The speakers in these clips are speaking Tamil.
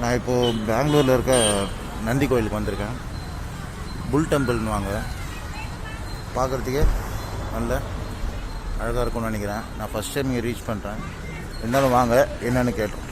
நான் இப்போது பெங்களூரில் இருக்க நந்தி கோயிலுக்கு வந்திருக்கேன். புல் டெம்பிள்னு வாங்க. பார்க்குறதுக்கே நல்ல அழகாக இருக்கும்னு நினைக்கிறேன். நான் ஃபஸ்ட் டைம் இங்கே ரீச் பண்ணுறேன் இருந்தாலும் வாங்க என்னன்னு கேட்டோம்.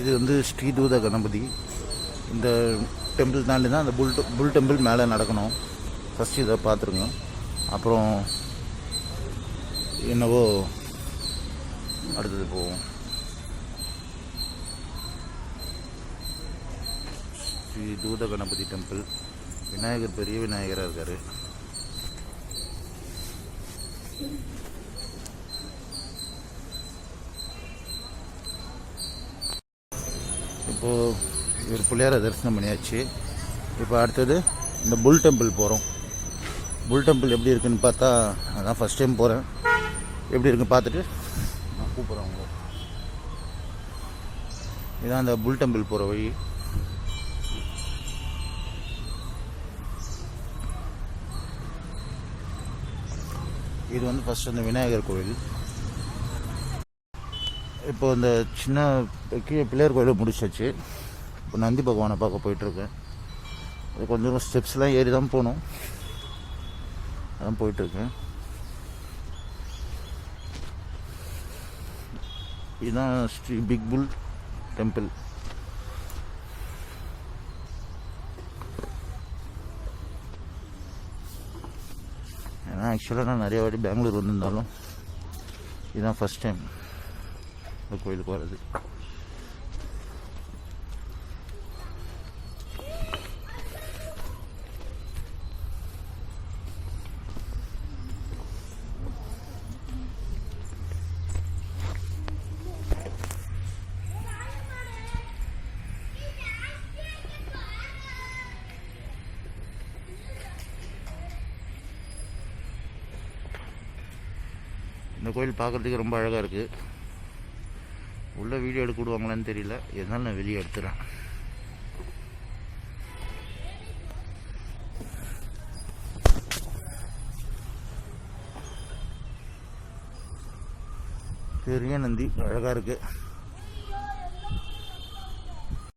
இது வந்து ஸ்ரீதூத கணபதி. இந்த டெம்பிள் தாண்டி தான் அந்த புல் புல் டெம்பிள் மேலே நடக்கணும். ஃபஸ்ட் இதை பார்த்துருங்க அப்புறம் என்னவோ அடுத்தது போவோம். ஸ்ரீ தூத கணபதி டெம்பிள் விநாயகர் பெரிய விநாயகராக இருக்கார். இப்போது இவர் பிள்ளையாரை தரிசனம் பண்ணியாச்சு. இப்போ அடுத்தது இந்த புல் டெம்பிள் போகிறோம் புல் டெம்பிள் எப்படி இருக்குன்னு பார்த்தா அதான் ஃபஸ்ட் டைம் போகிறேன் எப்படி இருக்குன்னு பார்த்துட்டு நான் கூப்பிட்றேன் உங்களை. இதான் அந்த புல் டெம்பிள் போகிற வழி. இது வந்து ஃபஸ்ட் அந்த விநாயகர் கோவில். இப்போ இந்த சின்ன கீழே பிள்ளையார் கோயிலை முடிச்சாச்சு. இப்போ நந்தி பகவானை பார்க்க போயிட்டுருக்கேன். அது கொஞ்சம் ஸ்டெப்ஸ்லாம் ஏறி தான் போகணும். அதான் போயிட்டுருக்கேன். இதுதான் ஸ்ரீ பிக் புல் டெம்பிள். ஆக்சுவலாக நான் நிறைய வாட்டி பெங்களூர் வந்திருந்தாலும் இதுதான் ஃபஸ்ட் டைம் இந்த கோயிலுக்கு வர்றது. இந்த கோயில் பார்க்குறதுக்கு ரொம்ப அழகாக இருக்குது உள்ள வீடியோ எடுக்க விடுவாங்களான்னு தெரியல. இருந்தாலும் நான் வெளியே எடுத்துகிறேன் பெரிய நந்தி அழகாக இருக்குது